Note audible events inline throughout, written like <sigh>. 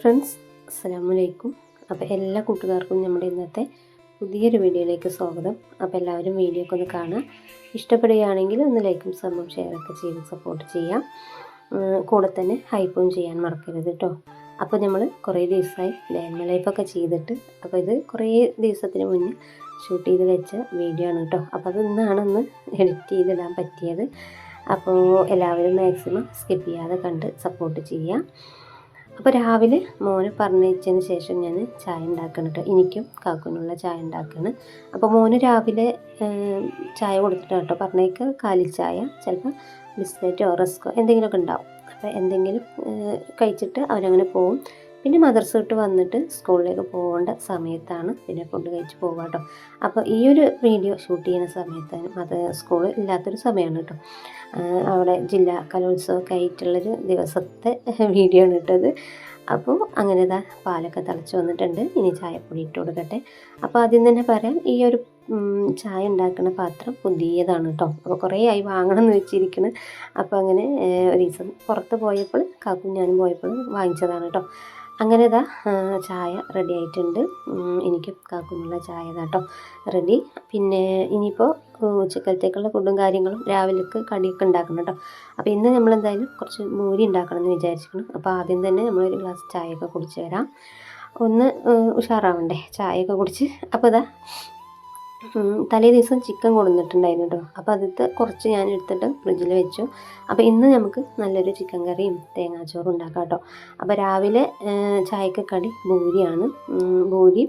Friends അസ്സലാമലൈക്കും അപ്പോൾ എല്ലാ കൂട്ടുകാർക്കും നമ്മുടെ ഇന്നത്തെ പുതിയൊരു വീഡിയോയിലേക്ക് സ്വാഗതം. അപ്പോൾ എല്ലാവരും വീഡിയോ ഒക്കെ ഒന്ന് കാണാം. ഇഷ്ടപ്പെടുകയാണെങ്കിൽ ഒന്ന് ലൈക്കും സമ്മും ഷെയറൊക്കെ ചെയ്ത് സപ്പോർട്ട് ചെയ്യാം. കൂടെ തന്നെ ഹൈപ്പും ചെയ്യാൻ മറക്കരുത് കേട്ടോ അപ്പോൾ നമ്മൾ കുറേ ദിവസമായി ഡാൻമ ലൈഫൊക്കെ ചെയ്തിട്ട് അപ്പോൾ ഇത് കുറേ ദിവസത്തിന് മുന്നേ ഷൂട്ട് ചെയ്ത് വെച്ച വീഡിയോ ആണ് കേട്ടോ അപ്പോൾ അത് ഒന്ന് എഡിറ്റ് ചെയ്തിടാൻ പറ്റിയത്. അപ്പോൾ എല്ലാവരും മാക്സിമം സ്കിപ്പ് ചെയ്യാതെ കണ്ട് സപ്പോർട്ട് ചെയ്യാം. അപ്പോൾ രാവിലെ മോന് പറഞ്ഞയച്ചതിന് ശേഷം ഞാൻ ചായ ഉണ്ടാക്കണം കേട്ടോ എനിക്കും കാക്കുനുള്ള ചായ ഉണ്ടാക്കണം. അപ്പോൾ മോന് രാവിലെ ചായ കൊടുത്തിട്ട് കേട്ടോ പറഞ്ഞേക്ക്. കാലി ചായ ചിലപ്പോൾ ബിസ്ക്കറ്റോ റസ്കോ എന്തെങ്കിലുമൊക്കെ ഉണ്ടാവും. അപ്പോൾ എന്തെങ്കിലും കഴിച്ചിട്ട് അവരങ്ങനെ പോവും. പിന്നെ മദർസ് വിട്ട് വന്നിട്ട് സ്കൂളിലേക്ക് പോകേണ്ട സമയത്താണ് പിന്നെ ഫുഡ് കഴിച്ച് പോകുക കേട്ടോ അപ്പോൾ ഈ ഒരു വീഡിയോ ഷൂട്ട് ചെയ്യുന്ന സമയത്ത് അത് സ്കൂൾ ഇല്ലാത്തൊരു സമയമാണ് കേട്ടോ അവിടെ ജില്ലാ കലോത്സവമൊക്കെ ആയിട്ടുള്ളൊരു ദിവസത്തെ <laughs> വീഡിയോ ആണ് ഇട്ടത് അപ്പോൾ അങ്ങനെ ഇതാ പാലൊക്കെ തിളച്ച് വന്നിട്ടുണ്ട്. ഇനി ചായപ്പൊടി ഇട്ട് കൊടുക്കട്ടെ. അപ്പോൾ ആദ്യം തന്നെ പറയാം ഈ ഒരു ചായ ഉണ്ടാക്കുന്ന പാത്രം പുതിയതാണ് കേട്ടോ അപ്പോൾ കുറേ ആയി വാങ്ങണം എന്ന് വെച്ചിരിക്കുന്നത് അപ്പോൾ അങ്ങനെ ഒരു ദിവസം പുറത്ത് പോയപ്പോൾ കാക്കും ഞാനും പോയപ്പോൾ വാങ്ങിച്ചതാണ് കേട്ടോ അങ്ങനെ ഇതാ ചായ റെഡി ആയിട്ടുണ്ട്. എനിക്ക് കാക്കുമുള്ള ചായ കേട്ടോ റെഡി പിന്നെ ഇനിയിപ്പോൾ ഉച്ചക്കലത്തേക്കുള്ള ഫുഡും കാര്യങ്ങളും രാവിലേക്ക് കടിയൊക്കെ ഉണ്ടാക്കണം കേട്ടോ അപ്പോൾ ഇന്ന് നമ്മൾ എന്തായാലും കുറച്ച് മൂരി ഉണ്ടാക്കണം എന്ന് വിചാരിച്ചിരിക്കണം അപ്പോൾ ആദ്യം തന്നെ നമ്മളൊരു ഗ്ലാസ് ചായയൊക്കെ കുടിച്ച് വരാം. ഒന്ന് ഉഷാറാവണ്ടേ ചായയൊക്കെ കുടിച്ച്. അപ്പോൾ ഇതാ തലേ ദിവസം ചിക്കൻ കൊടുത്തിട്ടുണ്ടായിരുന്നു കേട്ടോ അപ്പോൾ അതിൽ കുറച്ച് ഞാൻ എടുത്തിട്ട് ഫ്രിഡ്ജിൽ വെച്ചു. അപ്പോൾ ഇന്ന് നമുക്ക് നല്ലൊരു ചിക്കൻ കറിയും തേങ്ങാച്ചോറും ഉണ്ടാക്കാം കേട്ടോ. അപ്പോൾ രാവിലെ ചായക്ക് കടി ഭൂരിയാണ്. ഭൂരി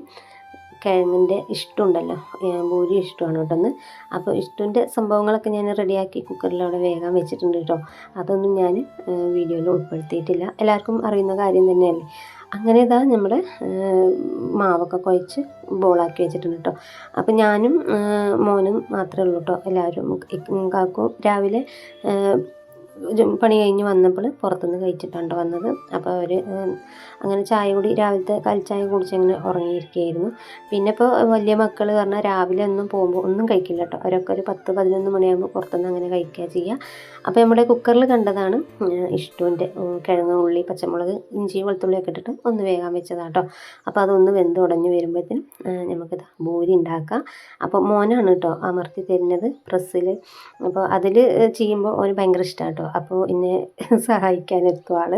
കിഴങ്ങിന്റെ ഇഷ്ടമുണ്ടല്ലോ. ഭൂരി ഇഷ്ടമാണ് കേട്ടോ ഒന്ന് അപ്പോൾ ഇഷ്ടന്റെ സംഭവങ്ങളൊക്കെ ഞാൻ റെഡിയാക്കി കുക്കറിൽ അവിടെ വേഗം വെച്ചിട്ടുണ്ട് കേട്ടോ. അതൊന്നും ഞാൻ വീഡിയോയിൽ ഉൾപ്പെടുത്തിയിട്ടില്ല. എല്ലാവർക്കും അറിയുന്ന കാര്യം തന്നെയല്ലേ? അങ്ങനെ ഇതാ നമ്മുടെ മാവൊക്കെ കുഴച്ച് ബോളാക്കി വെച്ചിട്ടുണ്ട് കേട്ടോ. അപ്പം ഞാനും മോനും മാത്രമേ ഉള്ളൂ കേട്ടോ. എല്ലാവരും കാക്കും രാവിലെ പണി കഴിഞ്ഞ് വന്നപ്പോൾ പുറത്തുനിന്ന് കഴിച്ചിട്ടാണ് വന്നത്. അപ്പോൾ അവർ അങ്ങനെ ചായ കൂടി രാവിലത്തെ കൽച്ചായ കുടിച്ച് അങ്ങനെ ഉറങ്ങിയിരിക്കുകയായിരുന്നു. പിന്നെ ഇപ്പോൾ വലിയ മക്കൾ പറഞ്ഞാൽ രാവിലെ ഒന്നും പോകുമ്പോൾ ഒന്നും കഴിക്കില്ല കേട്ടോ. അവരൊക്കെ ഒരു പത്ത് പതിനൊന്ന് മണിയാകുമ്പോൾ പുറത്തുനിന്ന് അങ്ങനെ കഴിക്കുക ചെയ്യുക. അപ്പോൾ നമ്മുടെ കുക്കറിൽ കണ്ടതാണ് ഇഷ്ടൂന്റെ കിഴങ്ങ് ഉള്ളി പച്ചമുളക് ഇഞ്ചി വെളുത്തുള്ളിയൊക്കെ ഇട്ടിട്ട് ഒന്ന് വേഗം വെച്ചതാണ് കേട്ടോ. അപ്പോൾ അതൊന്ന് വെന്ത് ഉടഞ്ഞ് വരുമ്പോഴത്തേനും നമുക്ക് ഭൂരി ഉണ്ടാക്കാം. അപ്പോൾ മോനാണ് കേട്ടോ അമർത്തി തരുന്നത് പ്രസ്സിൽ. അപ്പോൾ അതിൽ ചെയ്യുമ്പോൾ അവന് ഭയങ്കര ഇഷ്ടമാണ് കേട്ടോ. അപ്പോൾ എന്നെ <laughs> സഹായിക്കാനെത്തും ആൾ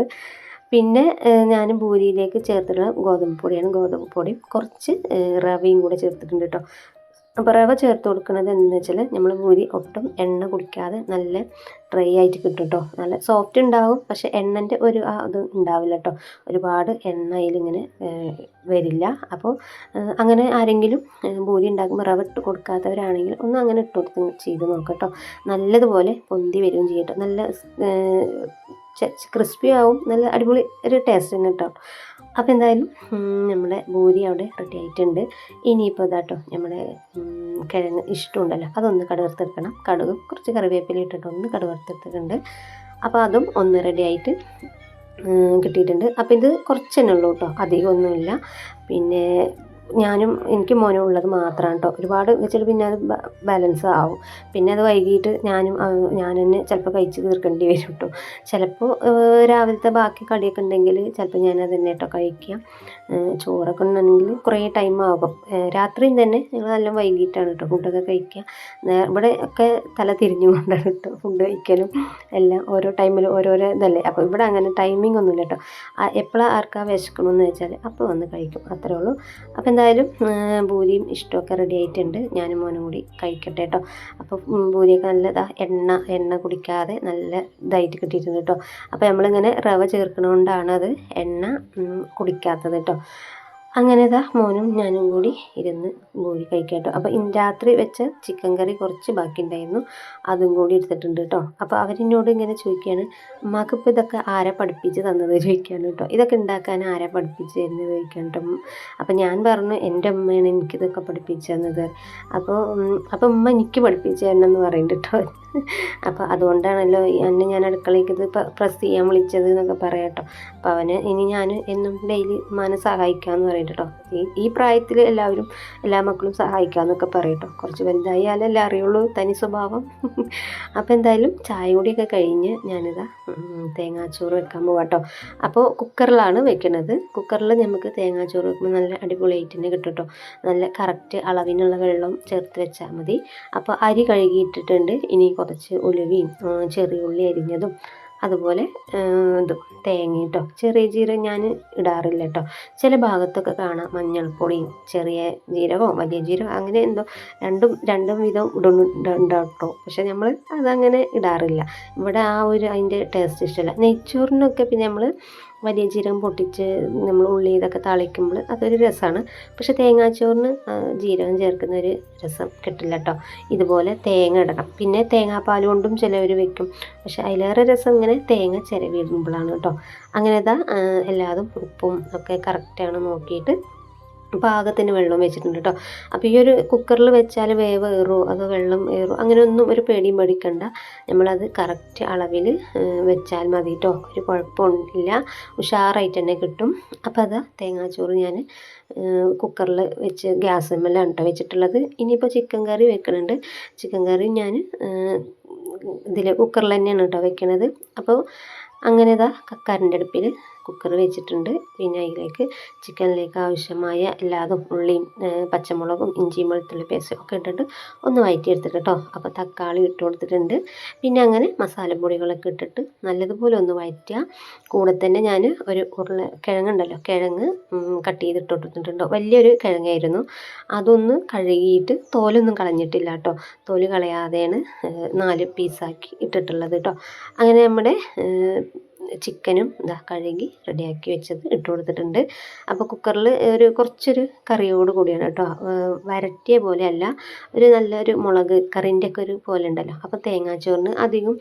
പിന്നെ ഞാൻ ഭൂരിയിലേക്ക് ചേർത്തിട്ടുള്ള ഗോതമ്പ് പൊടിയാണ്. ഗോതമ്പ് പൊടിയും കുറച്ച് റവയും കൂടെ ചേർത്തിട്ടുണ്ട് കേട്ടോ അപ്പോൾ റവ ചേർത്ത് കൊടുക്കുന്നത് എന്താണെന്ന് വെച്ചാൽ നമ്മൾ ഭൂരി ഒട്ടും എണ്ണ കുടിക്കാതെ നല്ല ഡ്രൈ ആയിട്ട് കിട്ടും കേട്ടോ നല്ല സോഫ്റ്റ് ഉണ്ടാവും പക്ഷെ എണ്ണന്റെ ഒരു ആ ഇത് ഉണ്ടാവില്ല കേട്ടോ ഒരുപാട് എണ്ണ അതിലിങ്ങനെ വരില്ല. അപ്പോൾ അങ്ങനെ ആരെങ്കിലും പൂരി ഉണ്ടാക്കുമ്പോൾ റവ ഇട്ട് കൊടുക്കാത്തവരാണെങ്കിൽ ഒന്ന് അങ്ങനെ ഇട്ട് കൊടുത്ത് ചെയ്ത് നോക്കാം കേട്ടോ നല്ലതുപോലെ പൊന്തി വരികയും ചെയ്യട്ടോ. നല്ല ക്രിസ്പി ആവും. നല്ല അടിപൊളി ഒരു ടേസ്റ്റ് തന്നെ കേട്ടോ അപ്പോൾ എന്തായാലും നമ്മുടെ ഭൂരി അവിടെ റെഡി ആയിട്ടുണ്ട്. ഇനിയിപ്പോൾ ഇതാട്ടോ നമ്മുടെ കിഴങ്ങ് ഇഷ്ടമുണ്ടല്ലോ അതൊന്ന് കടുവർത്തെടുക്കണം കടുകും കുറച്ച് കറിവേപ്പില ഇട്ടിട്ട് ഒന്ന് കടുവർത്തെടുത്തിട്ടുണ്ട് അപ്പോൾ അതും ഒന്ന് റെഡി ആയിട്ട് കിട്ടിയിട്ടുണ്ട്. അപ്പോൾ ഇത് കുറച്ച് തന്നെ ഉള്ളൂ കേട്ടോ അധികമൊന്നുമില്ല. പിന്നെ ഞാനും എനിക്ക് മോനും ഉള്ളത് മാത്രമാണ് കേട്ടോ ഒരുപാട് വെച്ചാൽ പിന്നെ അത് ബാലൻസ് ആവും. പിന്നെ അത് വൈകിട്ട് ഞാനും ഞാൻ തന്നെ ചിലപ്പോൾ കഴിച്ച് തീർക്കേണ്ടി വരും കേട്ടോ ചിലപ്പോൾ രാവിലത്തെ ബാക്കി കടിയൊക്കെ ഉണ്ടെങ്കിൽ ചിലപ്പോൾ ഞാനത് തന്നെ കേട്ടോ കഴിക്കുക ഏഹ് ചോറൊക്കെ ഉണ്ടെങ്കിൽ കുറേ ടൈം ആകും. രാത്രിയും തന്നെ ഞങ്ങൾ നല്ല വൈകിട്ടാണ് കേട്ടോ ഫുഡൊക്കെ കഴിക്കുക. ഇവിടെ ഒക്കെ തല തിരിഞ്ഞു കൊണ്ടാണ് കേട്ടോ ഫുഡ് കഴിക്കലും എല്ലാം ഓരോ ടൈമിൽ ഓരോരോ ഇതല്ലേ. അപ്പോൾ ഇവിടെ അങ്ങനെ ടൈമിംഗ് ഒന്നുമില്ല കേട്ടോ എപ്പോഴാണ് ആർക്കാ വിശക്കണമെന്ന് വെച്ചാൽ അപ്പോൾ വന്ന് കഴിക്കും. അത്രേ ഉള്ളൂ. അപ്പോൾ എന്തായാലും ഭൂരിയും ഇഷ്ടമൊക്കെ റെഡി ആയിട്ടുണ്ട്. ഞാനും മോനും കൂടി കഴിക്കട്ടെ കേട്ടോ അപ്പോൾ ഭൂരിയൊക്കെ നല്ലതാ എണ്ണ എണ്ണ കുടിക്കാതെ നല്ല ഇതായിട്ട് കിട്ടിയിട്ടുണ്ട് കേട്ടോ അപ്പോൾ നമ്മളിങ്ങനെ റവ ചേർക്കണോണ്ടാണ് അത് എണ്ണ കുടിക്കാത്തത് കേട്ടോ അങ്ങനെ ഇതാ മോനും ഞാനും കൂടി ഇരുന്ന് മൂടി കഴിക്കാം അപ്പോൾ ഇന്ന് രാത്രി വെച്ച ചിക്കൻ കറി കുറച്ച് ബാക്കി ഉണ്ടായിരുന്നു അതും കൂടി എടുത്തിട്ടുണ്ട് കേട്ടോ. അപ്പോൾ അവരെന്നോട് ഇങ്ങനെ ചോദിക്കുകയാണ് ഇപ്പോൾ ഇതൊക്കെ ആരാ പഠിപ്പിച്ച് തന്നത്? ചോദിക്കുകയാണ് കേട്ടോ. ഇതൊക്കെ ഉണ്ടാക്കാൻ ആരാ പഠിപ്പിച്ച് തരുന്നത്? ചോദിക്കാൻ കേട്ടോ. അപ്പോൾ ഞാൻ പറഞ്ഞു എന്റെ അമ്മയാണ് എനിക്കിതൊക്കെ പഠിപ്പിച്ചു തന്നത്. അപ്പോൾ അപ്പോൾ ഉമ്മ എനിക്ക് പഠിപ്പിച്ചു തരണം എന്ന് പറയുന്നുണ്ട് കേട്ടോ. അപ്പോൾ അതുകൊണ്ടാണല്ലോ എന്നെ ഞാൻ അടുക്കളയ്ക്ക് ഇത് പ്രസ് ചെയ്യാൻ വിളിച്ചത് എന്നൊക്കെ പറയാം കേട്ടോ. അപ്പോൾ അവന് ഇനി ഞാൻ എന്നും ഡെയിലി മാനെ സഹായിക്കാമെന്ന് പറയും കേട്ടോ. ഈ ഈ പ്രായത്തിൽ എല്ലാവരും എല്ലാ മക്കളും സഹായിക്കാമെന്നൊക്കെ പറയട്ടോ കുറച്ച് വലുതായാലല്ലേ അറിയുള്ളൂ തനി സ്വഭാവം. <laughs> അപ്പോൾ എന്തായാലും ചായ കൂടിയൊക്കെ കഴിഞ്ഞ് ഞാനിതാ തേങ്ങാച്ചോറ് വെക്കാൻ പോവാം അപ്പോൾ കുക്കറിലാണ് വെക്കുന്നത് കുക്കറിൽ നമുക്ക് തേങ്ങാച്ചോറ് വെക്കുമ്പോൾ നല്ല അടിപൊളിയായിട്ട് തന്നെ കിട്ടട്ടോ കേട്ടോ. നല്ല കറക്റ്റ് അളവിനുള്ള വെള്ളം ചേർത്ത് വെച്ചാൽ മതി. അപ്പോൾ അരി കഴുകിയിട്ടിട്ടുണ്ട്. ഇനി കുറച്ച് ഉലുവയും ചെറിയുള്ളി അരിഞ്ഞതും അതുപോലെ ഇത് തേങ്ങ കേട്ടോ ചെറിയ ജീരകം ഞാൻ ഇടാറില്ല കേട്ടോ ചില ഭാഗത്തൊക്കെ കാണാം മഞ്ഞൾപ്പൊടിയും ചെറിയ ജീരകവും വലിയ ജീരകം അങ്ങനെ എന്തോ രണ്ടും രണ്ടും വിധം ഇടുന്നുണ്ട് പക്ഷെ നമ്മൾ അതങ്ങനെ ഇടാറില്ല. ഇവിടെ ആ ഒരു അതിന്റെ ടേസ്റ്റ് ഇഷ്ടമല്ല നെയ്ച്ചോറിനൊക്കെ പിന്നെ നമ്മൾ വലിയ ജീരകം പൊട്ടിച്ച് നമ്മൾ ഉള്ളി ഇതൊക്കെ താളിക്കുമ്പോൾ അതൊരു രസമാണ്. പക്ഷേ തേങ്ങാച്ചോറിന് ജീരകം ചേർക്കുന്ന ഒരു രസം കിട്ടില്ല കേട്ടോ ഇതുപോലെ തേങ്ങ ഇടണം. പിന്നെ തേങ്ങാപ്പാൽ കൊണ്ടും ചിലവർ വെക്കും. പക്ഷേ അതിലേറെ രസം ഇങ്ങനെ തേങ്ങ ചിരവിടുമ്പോഴാണ് കേട്ടോ അങ്ങനെ ഇതാ ആ, എല്ലാതും ഉപ്പും ഒക്കെ കറക്റ്റാണ് നോക്കിയിട്ട് പാകത്തിന് വെള്ളം വെച്ചിട്ടുണ്ട് കേട്ടോ അപ്പോൾ ഈ ഒരു കുക്കറിൽ വെച്ചാൽ വേവ് ഏറുമോ അതോ വെള്ളം ഏറുമോ അങ്ങനെയൊന്നും ഒരു പേടിയും പേടിക്കണ്ട. നമ്മളത് കറക്റ്റ് അളവിൽ വെച്ചാൽ മതി കേട്ടോ ഒരു കുഴപ്പമില്ല. ഉഷാറായിട്ട് തന്നെ കിട്ടും. അപ്പോൾ അതാ തേങ്ങാച്ചോറ് ഞാൻ കുക്കറിൽ വെച്ച് ഗ്യാസ് മേലാണ് കേട്ടോ വെച്ചിട്ടുള്ളത്. ഇനിയിപ്പോൾ ചിക്കൻ കറി വെക്കുന്നുണ്ട് ചിക്കൻ കറി ഞാൻ ഇതിൽ കുക്കറിൽ തന്നെയാണ് കേട്ടോ വെക്കണത്. അപ്പോൾ അങ്ങനെ ഇതാ കക്കാരന്റെ അടുപ്പിൽ കുക്കർ വെച്ചിട്ടുണ്ട്. പിന്നെ അതിലേക്ക് ചിക്കനിലേക്ക് ആവശ്യമായ എല്ലാതും ഉള്ളിയും പച്ചമുളകും ഇഞ്ചിയും വെളുത്തുള്ളി പേസ്റ്റും ഒക്കെ ഇട്ടിട്ട് ഒന്ന് വഴറ്റിയെടുത്തിട്ട് കേട്ടോ അപ്പോൾ തക്കാളി ഇട്ട് കൊടുത്തിട്ടുണ്ട്. പിന്നെ അങ്ങനെ മസാലപ്പൊടികളൊക്കെ ഇട്ടിട്ട് നല്ലതുപോലെ ഒന്ന് വഴറ്റുക കൂടെ തന്നെ ഞാൻ ഒരു ഉരുള കിഴങ്ങുണ്ടല്ലോ കിഴങ്ങ് കട്ട് ചെയ്തിട്ട് കൊടുത്തിട്ടുണ്ടോ. വലിയൊരു കിഴങ്ങായിരുന്നു. അതൊന്ന് കഴുകിയിട്ട് തോലൊന്നും കളഞ്ഞിട്ടില്ല കേട്ടോ തോൽ കളയാതെയാണ് നാല് പീസാക്കി ഇട്ടിട്ടുള്ളത് കേട്ടോ അങ്ങനെ നമ്മുടെ ചിക്കനും ഇതാ കഴുകി റെഡിയാക്കി വെച്ചത് ഇട്ട് കൊടുത്തിട്ടുണ്ട്. അപ്പോൾ കുക്കറിൽ ഒരു കുറച്ചൊരു കറിയോട് കൂടിയാണ് കേട്ടോ. വരട്ടിയ പോലെയല്ല ഒരു നല്ലൊരു മുളക് കറിന്റെ ഒക്കെ ഒരു പോലെ ഉണ്ടല്ലോ. അപ്പോൾ തേങ്ങാച്ചോറിന് അധികം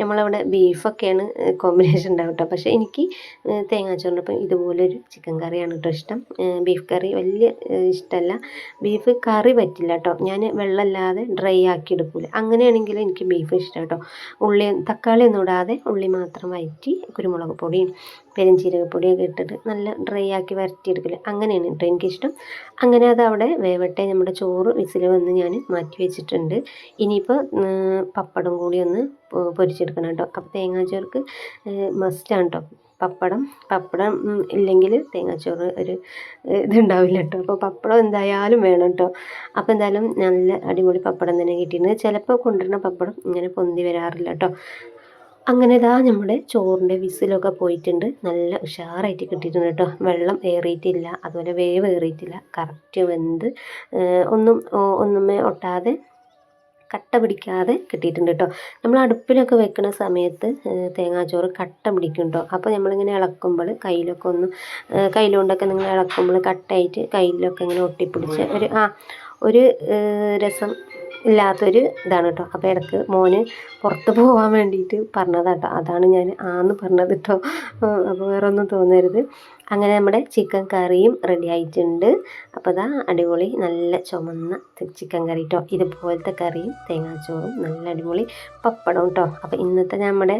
നമ്മളവിടെ ബീഫൊക്കെയാണ് കോമ്പിനേഷൻ ഉണ്ടാവും കേട്ടോ. പക്ഷേ എനിക്ക് തേങ്ങാച്ചോറിനൊപ്പം ഇതുപോലൊരു ചിക്കൻ കറിയാണ് കേട്ടോ ഇഷ്ടം. ബീഫ് കറി വലിയ ഇഷ്ടമല്ല ബീഫ് കറി പറ്റില്ല കേട്ടോ. ഞാൻ വെള്ളമില്ലാതെ ഡ്രൈ ആക്കി എടുക്കൂല. അങ്ങനെയാണെങ്കിൽ എനിക്ക് ബീഫ് ഇഷ്ടം കേട്ടോ. ഉള്ളി തക്കാളി ഒന്നും ഇടാതെ ഉള്ളി മാത്രം വഴറ്റി കുരുമുളക് പൊടിയും പെരുംജീരകപ്പൊടിയൊക്കെ ഇട്ടിട്ട് നല്ല ഡ്രൈ ആക്കി വരട്ടിയെടുക്കില്ല അങ്ങനെയാണ് കേട്ടോ എനിക്കിഷ്ടം. അങ്ങനെ അത് അവിടെ വേവട്ടെ നമ്മുടെ ചോറ് വിസിൽ വന്ന് ഞാൻ മാറ്റി വെച്ചിട്ടുണ്ട്. ഇനിയിപ്പോൾ പപ്പടം കൂടി ഒന്ന് പൊരിച്ചെടുക്കണം കേട്ടോ അപ്പോൾ തേങ്ങാച്ചോർക്ക് മസ്റ്റാണ് കേട്ടോ പപ്പടം പപ്പടം ഇല്ലെങ്കിൽ തേങ്ങാച്ചോറ് ഒരു ഇതുണ്ടാവില്ല കേട്ടോ അപ്പോൾ പപ്പടം എന്തായാലും വേണം കേട്ടോ അപ്പോൾ എന്തായാലും നല്ല അടിപൊളി പപ്പടം തന്നെ കിട്ടിയിട്ടുണ്ട്. ചിലപ്പോൾ കൊണ്ടുവരുന്ന പപ്പടം ഇങ്ങനെ പൊന്തി വരാറില്ല കേട്ടോ അങ്ങനെ ഇതാ നമ്മുടെ ചോറിന്റെ വിസിലൊക്കെ പോയിട്ടുണ്ട്. നല്ല ഉഷാറായിട്ട് കിട്ടിയിട്ടുണ്ട് കേട്ടോ. വെള്ളം ഏറിയിട്ടില്ല അതുപോലെ വേവ് ഏറിയിട്ടില്ല. കറക്റ്റ് വെന്ത് ഒന്നും ഒന്നുമേ ഒട്ടാതെ കട്ട പിടിക്കാതെ കിട്ടിയിട്ടുണ്ട് കേട്ടോ. നമ്മൾ അടുപ്പിലൊക്കെ വെക്കുന്ന സമയത്ത് തേങ്ങാച്ചോറ് കട്ട പിടിക്കും കേട്ടോ. അപ്പോൾ നമ്മളിങ്ങനെ ഇളക്കുമ്പോൾ കയ്യിലൊക്കെ ഒന്ന് കയ്യിലുകൊണ്ടൊക്കെ നിങ്ങൾ ഇളക്കുമ്പോൾ കട്ടായിട്ട് കയ്യിലൊക്കെ ഇങ്ങനെ ഒട്ടിപ്പിടിച്ച് ഒരു ആ ഒരു രസം ഇല്ലാത്തൊരു ഇതാണ് കേട്ടോ അപ്പോൾ ഇടയ്ക്ക് മോന് പുറത്ത് പോകാൻ വേണ്ടിയിട്ട് പറഞ്ഞതാണ് കേട്ടോ അതാണ് ഞാൻ ആന്ന് പറഞ്ഞത് കേട്ടോ അപ്പോൾ വേറെ ഒന്നും തോന്നരുത്. അങ്ങനെ നമ്മുടെ ചിക്കൻ കറിയും റെഡി ആയിട്ടുണ്ട്. അപ്പോൾ അതാ അടിപൊളി നല്ല ചുമന്ന ചിക്കൻ കറി കേട്ടോ ഇതുപോലത്തെ കറിയും തേങ്ങാച്ചോറും നല്ല അടിപൊളി പപ്പടവും കേട്ടോ അപ്പോൾ ഇന്നത്തെ നമ്മുടെ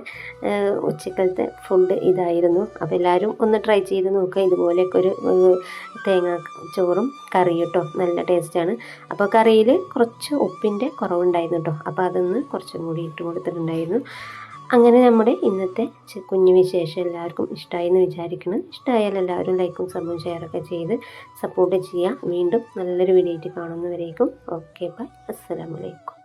ഉച്ചക്കലത്തെ ഫുഡ് ഇതായിരുന്നു. അപ്പോൾ എല്ലാവരും ഒന്ന് ട്രൈ ചെയ്ത് നോക്കുക ഇതുപോലെയൊക്കെ ഒരു തേങ്ങാ ചോറും കറിയും കേട്ടോ നല്ല ടേസ്റ്റാണ് അപ്പോൾ കറിയിൽ കുറച്ച് ഉപ്പിന്റെ കുറവുണ്ടായിരുന്നു കേട്ടോ അപ്പോൾ അതൊന്ന് കുറച്ചും കൂടി ഇട്ട് കൊടുത്തിട്ടുണ്ടായിരുന്നു അങ്ങനെ നമ്മുടെ ഇന്നത്തെ കുഞ്ഞു വിശേഷം എല്ലാവർക്കും ഇഷ്ടമായി എന്ന് വിചാരിക്കണം. ഇഷ്ടമായാൽ എല്ലാവരും ലൈക്കും സബും ഷെയറൊക്കെ ചെയ്ത് സപ്പോർട്ട് ചെയ്യാം വീണ്ടും നല്ലൊരു വീഡിയോയിട്ട് കാണുന്നവരേക്കും. ഓക്കെ ബൈ അസ്സലാമലൈക്കും